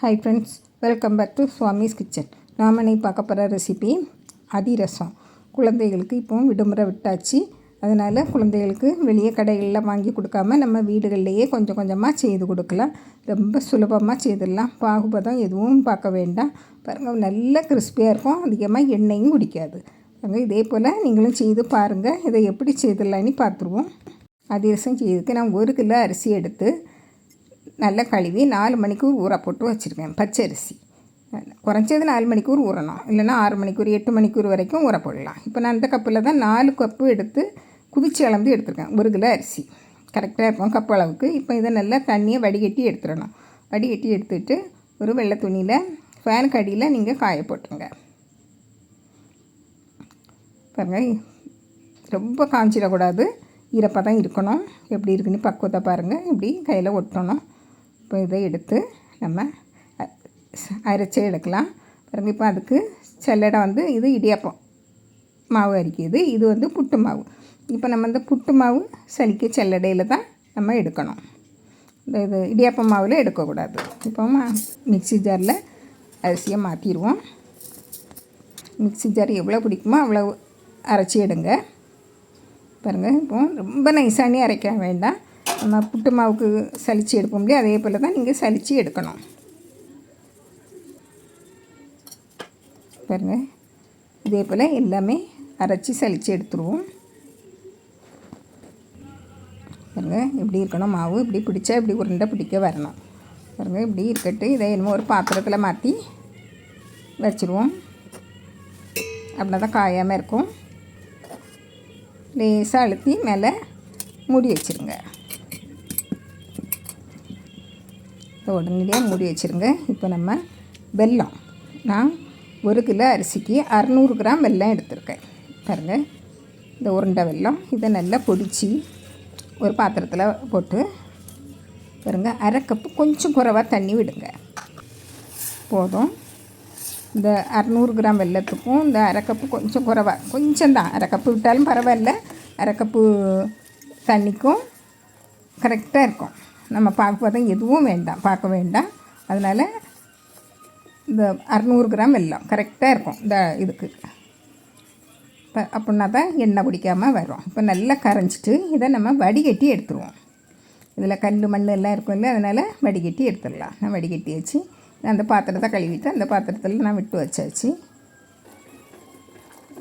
Hi friends welcome back to Swami's kitchen நாம் இன்னைக்கு பார்க்க போகிற ரெசிபி அதிரசம். குழந்தைகளுக்கு இப்போ விடுமுறை விட்டாச்சு. அதனால் குழந்தைகளுக்கு வெளியே கடைகளில் வாங்கி கொடுக்காம நம்ம வீடுகள்லையே கொஞ்சம் கொஞ்சமாக செய்து கொடுக்கலாம். ரொம்ப சுலபமாக செய்திடலாம். பாகுபதம் எதுவும் பார்க்க வேண்டாம். பாருங்கள் நல்ல கிறிஸ்பியாக இருக்கும். அதிகமாக எண்ணெயும் குடிக்காது. பாருங்கள் இதே போல் நீங்களும் செய்து பாருங்கள் இதை எப்படி செய்திடலான்னு பார்த்துருவோம். அதிரசம் செய்யறதுக்கு நான் ஒரு கிலோ அரிசி எடுத்து நல்லா கழுவி நாலு மணிக்கூர் ஊற போட்டு வச்சுருக்கேன் பச்சரிசி. குறைஞ்சது நாலு மணிக்கூர் ஊறணும். இல்லைன்னா ஆறு மணிக்கூர் எட்டு மணிக்கூர் வரைக்கும் ஊற போடலாம். இப்போ நான் அந்த கப்பில் தான் நாலு கப்பு எடுத்து குதிச்சு அளந்து எடுத்துருக்கேன் ஒரு கிலோ அரிசி. கரெக்டாக இருக்கும் கப்பு அளவுக்கு. இப்போ இதை நல்லா தண்ணியை வடிகட்டி எடுத்துடணும். வடிகட்டி எடுத்துட்டு ஒரு வெள்ளை துணியில் ஃபேனுக்கு அடியில் நீங்கள் காய போட்டுருங்க. பாருங்கள் ரொம்ப காஞ்சிடக்கூடாது. ஈரப்பதம் இருக்கணும். எப்படி இருக்குன்னு பக்குவத்தை பாருங்கள் இப்படி கையில் ஒட்டணும். இப்போ இதை எடுத்து நம்ம அரைச்சே எடுக்கலாம். பாருங்கள் இப்போ அதுக்கு செல்லடை வந்து இது இடியாப்பம். மாவு அரிக்குது. இது வந்து புட்டு மாவு. இப்போ நம்ம இந்த புட்டு மாவு சலிக்க செல்லடையில் தான் நம்ம எடுக்கணும். இந்த இது இடியாப்பம் மாவில் எடுக்கக்கூடாது. இப்போ மிக்சி ஜாரில் அரிசியை மாற்றிடுவோம் மிக்சி ஜார் எவ்வளோ பிடிக்குமோ அவ்வளோ அரைச்சி எடுங்க. பாருங்கள் இப்போ ரொம்ப நைசானே அரைக்க வேண்டாம். நம்ம புட்டு மாவுக்கு சலித்து எடுப்போம் இல்லையா? அதே போல் தான் நீங்கள் சலித்து எடுக்கணும். பாருங்கள் இதே போல் எல்லாமே அரைச்சி சலித்து எடுத்துருவோம். பாருங்கள் இப்படி இருக்கணும் மாவு. இப்படி பிடிச்சா இப்படி உருண்டை பிடிக்க வரணும். பாருங்கள் இப்படி இருக்கட்டு. இதை என்னமோ ஒரு பாத்திரத்தில் மாற்றி வச்சுருவோம். அப்படின்னா தான் காயாமல் இருக்கும். லேசாக அழுத்தி மேலே மூடி வச்சுருங்க. உடனடியாக மூடி வச்சுருங்க. இப்போ நம்ம வெல்லம். நான் ஒரு கிலோ அரிசிக்கு அறநூறு கிராம் வெல்லம் எடுத்திருக்கேன். பாருங்கள் இந்த உருண்டை வெல்லம். இதை நல்லா பொடிச்சு ஒரு பாத்திரத்தில் போட்டு பாருங்கள் அரை கப்பு கொஞ்சம் குறைவாக தண்ணி விடுங்க. போதும். இந்த அறநூறு கிராம் வெள்ளத்துக்கும் இந்த அரை கப்பு கொஞ்சம் குறைவாக கொஞ்சம் தான். அரை கப்பு விட்டாலும் பரவாயில்ல. அரை கப்பு தண்ணிக்கும் கரெக்டாக இருக்கும். நம்ம பார்க்க எதுவும் வேண்டாம். பார்க்க வேண்டாம். அதனால் இந்த அறநூறு கிராம் வெல்லம் கரெக்டாக இருக்கும். இந்த இதுக்கு. இப்போ அப்படின்னா தான் எண்ணெய் குடிக்காமல் வரும். இப்போ நல்லா கரைஞ்சிட்டு இதை நம்ம வடிகட்டி எடுத்துருவோம். இதில் கல் மண் எல்லாம் இருக்கும் இல்லை அதனால் வடிகட்டி எடுத்துடலாம். நான் வடிகட்டி வச்சு அந்த பாத்திரத்தை கழுவிட்டு அந்த பாத்திரத்தில் நான் விட்டு வச்சாச்சு.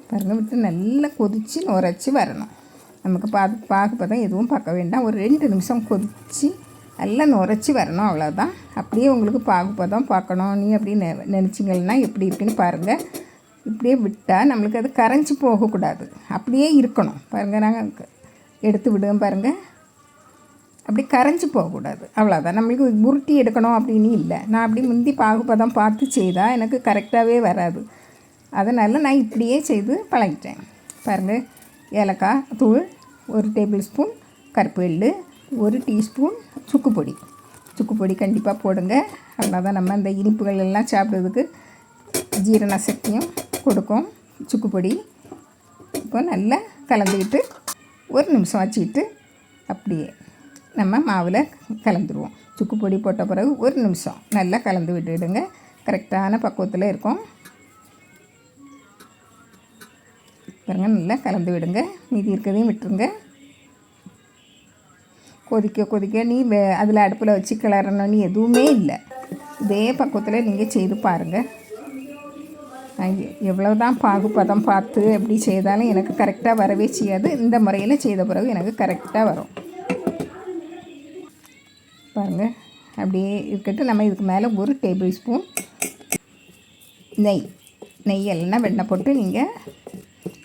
பாருங்கள் விட்டு நல்லா கொதித்து நுரைச்சி வரணும். நமக்கு பா பார்க்கப்போ தான் எதுவும் பார்க்க வேண்டாம். ஒரு ரெண்டு நிமிஷம் கொதித்து நல்லா நுரைச்சி வரணும் அவ்வளோதான் அப்படியே உங்களுக்கு பாகுபதம் பார்க்கணும். நீ அப்படி நெ நினச்சிங்கன்னா எப்படி இருக்குன்னு பாருங்கள் இப்படியே விட்டால் நம்மளுக்கு அது கரைஞ்சி போகக்கூடாது. அப்படியே இருக்கணும். பாருங்கள் நாங்கள் எடுத்து விடுவோம் பாருங்கள் அப்படி கரைஞ்சி போகக்கூடாது. அவ்வளோதான் நம்மளுக்கு உருட்டி எடுக்கணும் அப்படின்னு இல்லை. நான் அப்படி முந்தி பாகுபதம் பார்த்து செய்தால் எனக்கு கரெக்டாகவே வராது. அதனால் நான் இப்படியே செய்து பழகிட்டேன். பாருங்கள் ஏலக்காய் தூள் ஒரு டேபிள் ஸ்பூன் கருப்பு எள்ளு ஒரு டீஸ்பூன் சுக்கு பொடி கண்டிப்பாக போடுங்க. அப்படின்னா தான் நம்ம இந்த இனிப்புகள் எல்லாம் சாப்பிட்றதுக்கு ஜீரண சக்தியும் கொடுக்கும். சுக்கு பொடி இப்போ நல்லா கலந்துக்கிட்டு ஒரு நிமிஷம் வச்சுக்கிட்டு அப்படியே நம்ம மாவில் கலந்துருவோம். சுக்கு பொடி போட்ட பிறகு ஒரு நிமிஷம் நல்லா கலந்து விட்டுடுங்க. கரெக்டான பக்குவத்தில் இருக்கும். பாருங்கள் நல்லா கலந்து விடுங்க. மீதி இருக்கிறதையும் விட்டுருங்க. கொதிக்க கொதிக்க நீ வே அதில் அடுப்பில் வச்சு கிளறணும்னு எதுவுமே இல்லை. இதே பக்குவத்தில் நீங்கள் செய்து பாருங்கள் எவ்வளோ தான் பாகுபதம் பார்த்து எப்படி செய்தாலும் எனக்கு கரெக்டாக வரவே செய்யாது. இந்த முறையில் செய்த பிறகு எனக்கு கரெக்டாக வரும். பாருங்கள் அப்படியே இருக்கட்டும். நம்ம இதுக்கு மேலே ஒரு டேபிள் ஸ்பூன் நெய். நெய் எல்லாம் வெண்ணெய் போட்டு நீங்கள்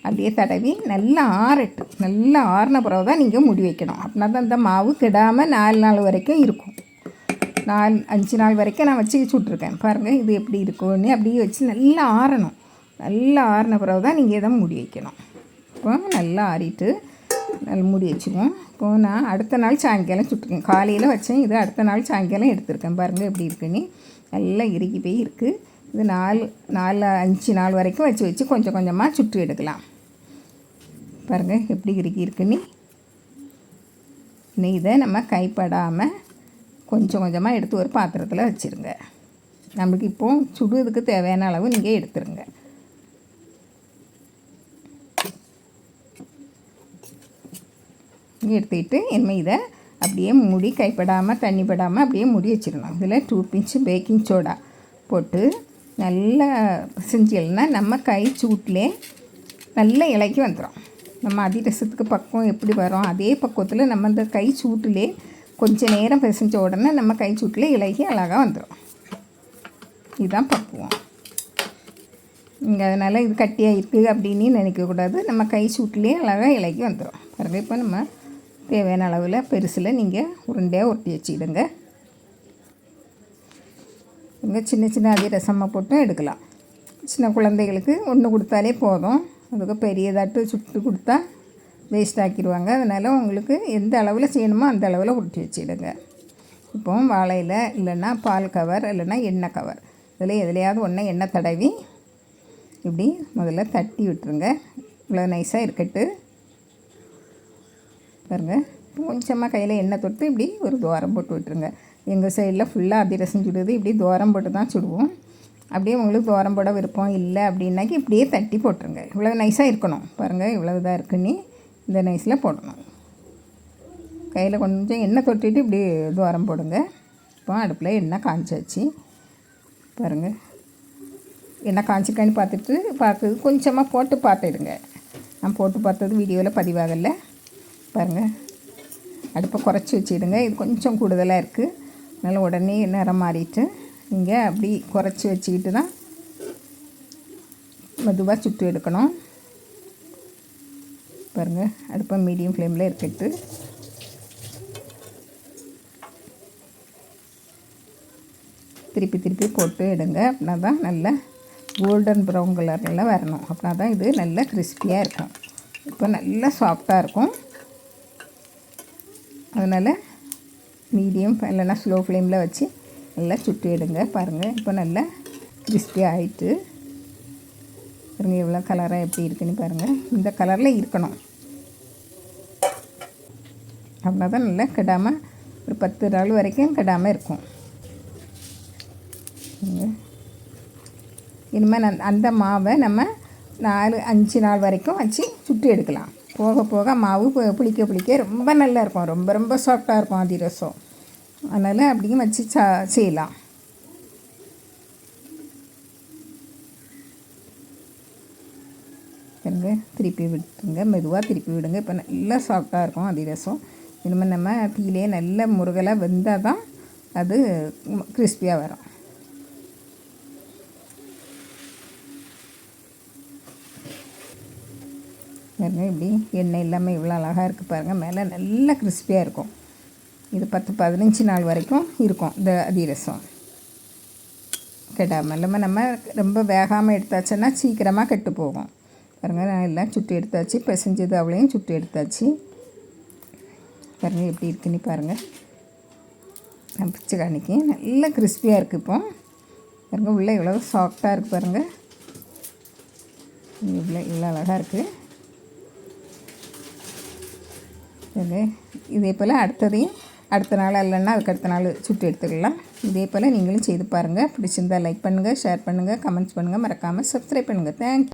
அப்படியே தடவி நல்லா ஆறட்டு நல்லா ஆறின பிறகு தான் நீங்கள் முடி வைக்கணும். அப்படின்னா தான் இந்த மாவு கெடாமல் நாலு நாள் வரைக்கும் இருக்கும். நாலு அஞ்சு நாள் வரைக்கும் நான் வச்சு சுட்ருக்கேன் பாருங்கள் இது எப்படி இருக்கும்னு அப்படியே வச்சு நல்லா ஆறணும். நல்லா ஆறின பிறகு தான் நீங்கள் இதை முடி வைக்கணும். இப்போ நல்லா ஆறிட்டு நல்லா முடி வச்சுக்குவோம் இப்போ நான் அடுத்த நாள் சாயங்காலம் சுட்டுருக்கேன். காலையில் வச்சேன். இது அடுத்த நாள் சாயங்காலம் எடுத்திருக்கேன். பாருங்கள் எப்படி இருக்குன்னு. நல்லா இறுகி போய் இருக்குது இது நாலு நாலு அஞ்சு நாள் வரைக்கும் வச்சு வச்சு கொஞ்சம் கொஞ்சமாக சுட்டு எடுக்கலாம். பாருங்கள் எப்படி இறுக்கி இருக்குன்னு இனி இதை நம்ம கைப்படாமல் கொஞ்சம் கொஞ்சமாக எடுத்து ஒரு பாத்திரத்தில் வச்சுருங்க. நம்மளுக்கு இப்போது சுடுறதுக்கு தேவையான அளவு நீங்கள் எடுத்துருங்க. எடுத்துக்கிட்டு இனிமேல் இதை அப்படியே முடி கைப்படாமல் தண்ணி படாமல் அப்படியே முடி வச்சிடணும். இதில் டூ பிஞ்சு பேக்கிங் சோடா போட்டு நல்லா செஞ்சீங்கன்னா நம்ம கை சூட்டிலே நல்ல இலைக்கு வந்துடும் நம்ம அதிரசத்துக்கு பக்கம் எப்படி வரும்? அதே பக்குவத்தில் நம்ம இந்த கை சூட்டிலே கொஞ்சம் நேரம் பிசைஞ்ச உடனே நம்ம கை சூட்டில் இலகி அழகாக வந்துடும் இதுதான் பக்குவம். இங்கே அதனால் இது கட்டியாக இருக்குது அப்படின்னு நினைக்கக்கூடாது நம்ம கை சூட்டிலே அழகாக இலகி வந்துடும் பிறகு இப்போ நம்ம தேவையான அளவில் பெருசில் நீங்கள் உருண்டையாக உருட்டி வச்சுக்கிடுங்க. இங்கே சின்ன சின்ன அதிரசமாக போட்டும் எடுக்கலாம். சின்ன குழந்தைகளுக்கு ஒன்று கொடுத்தாலே போதும். அதுக்கு பெரியதாட்டு சுட்டு கொடுத்தா வேஸ்ட் ஆக்கிடுவாங்க. அதனால் உங்களுக்கு எந்த அளவில் செய்யணுமோ அந்த அளவில் உருட்டி வச்சுடுங்க. இப்போ வாழையில் இல்லைன்னா பால் கவர் இல்லைன்னா எண்ணெய் கவர் இதில் எதுலையாவது ஒன்று எண்ணெய் தடவி இப்படி முதல்ல தட்டி விட்டுருங்க. இவ்வளோ நைஸாக இருக்கட்டு. பாருங்கள் கொஞ்சமாக கையில் எண்ணெய் தொட்டு இப்படி ஒரு துவாரம் போட்டு விட்டுருங்க. எங்கள் சைடில் ஃபுல்லாக அதிரசம் சுடுது. இப்படி துவாரம் போட்டு தான் சுடுவோம். அப்படியே உங்களுக்கு துவாரம் போட விருப்பம் இல்லை அப்படின்னாக்கி இப்படியே தட்டி போட்டுருங்க. இவ்வளோ நைஸாக இருக்கணும். பாருங்கள் இவ்வளோ தான் இருக்குன்னு இந்த நைஸில் போடணும். கையில் கொஞ்சம் எண்ணெய் தொட்டிட்டு இப்படி துவாரம் போடுங்க. இப்போ அடுப்பில் எண்ணெய் காய்ச்சாச்சு பாருங்கள் எண்ணெய் காய்ச்சிக்கான்னு பார்த்துட்டு பார்க்குறது கொஞ்சமாக போட்டு பார்த்துடுங்க. நான் போட்டு பார்த்தது வீடியோவில் பதிவாகலை. பாருங்கள் அடுப்பை குறைச்சி வச்சுடுங்க. இது கொஞ்சம் கூடுதலாக இருக்குது அதனால் உடனே நிறம் மாறிட்டு இங்கே அப்படி குறைச்சி வச்சுக்கிட்டு தான் மெதுவாக சுட்டு எடுக்கணும். பாருங்கள் அடுப்பை மீடியம் ஃப்ளேமில் இருக்கட்டு திருப்பி திருப்பி போட்டு எடுங்க. அப்படின்னா தான் நல்ல கோல்டன் ப்ரௌன் கலரில் வரணும். அப்படின்னா தான் இது நல்ல கிறிஸ்பியாக இருக்கும். இப்போ நல்லா சாஃப்டாக இருக்கும். அதனால் மீடியம் இல்லைன்னா ஸ்லோ ஃப்ளேமில் வச்சு நல்லா சுட்டு எடுங்க பாருங்கள் இப்போ நல்லா கிறிஸ்பி ஆகிட்டு பாருங்கள் எவ்வளோ கலராக எப்படி இருக்குன்னு பாருங்கள் இந்த கலரில் இருக்கணும். அவ்வளோதான் நல்லா கெடாமல் ஒரு பத்து நாள் வரைக்கும் கெடாமல் இருக்கும். இனிமேல் அந்த மாவை நம்ம நாலு அஞ்சு நாள் வரைக்கும் வச்சு சுட்டு எடுக்கலாம். போக போக மாவு புளிக்க புளிக்க ரொம்ப நல்லா இருக்கும். ரொம்ப ரொம்ப சாஃப்டாக இருக்கும் அதிரசம். அதனால் அப்படியும் வச்சு சா செய்யலாம். பாருங்க திருப்பி விட்டுருங்க மெதுவாக திருப்பி விடுங்க. இப்போ நல்லா சாஃப்டாக இருக்கும் அதிரசம். இனிமேல் நம்ம தீலே நல்ல முருகலாக வெந்தால் தான் அது கிறிஸ்பியாக வரும். பாருங்கள் இப்படி எண்ணெய் இல்லாமல் இவ்வளோ அழகாக இருக்குது பாருங்கள் மேலே நல்லா கிறிஸ்பியாக இருக்கும். இது பத்து பதினஞ்சு நாள் வரைக்கும் இருக்கும் இந்த அதிரசம். கெடாமல் இல்லாமல் நம்ம ரொம்ப வேகாமல் எடுத்தாச்சுன்னா சீக்கிரமாக கெட்டு போகும். பாருங்கள் நான் எல்லாம் சுட்டு எடுத்தாச்சு பிசைஞ்சது அவளையும் சுட்டு எடுத்தாச்சு. பாருங்கள் எப்படி இருக்குன்னு பாருங்கள் நான் பிச்சு காணிக்கேன் நல்லா கிறிஸ்பியாக இருக்குது இப்போ. பாருங்கள் உள்ளே இவ்வளோ சாஃப்டாக இருக்குது பாருங்கள் இவ்வளோ இவ்வளோ அழகாக இருக்குது இது இதே போல் அடுத்ததையும் அடுத்த நாள் இல்லைன்னா அதுக்கு அடுத்த நாள் சுட்டு எடுத்துக்கலாம். இதே போல் நீங்களும் செய்து பாருங்கள் பிடிச்சிருந்தால் லைக் பண்ணுங்கள் ஷேர் பண்ணுங்கள் கமெண்ட்ஸ் பண்ணுங்கள் மறக்காமல் சப்ஸ்கிரைப் பண்ணுங்கள் தேங்க்யூ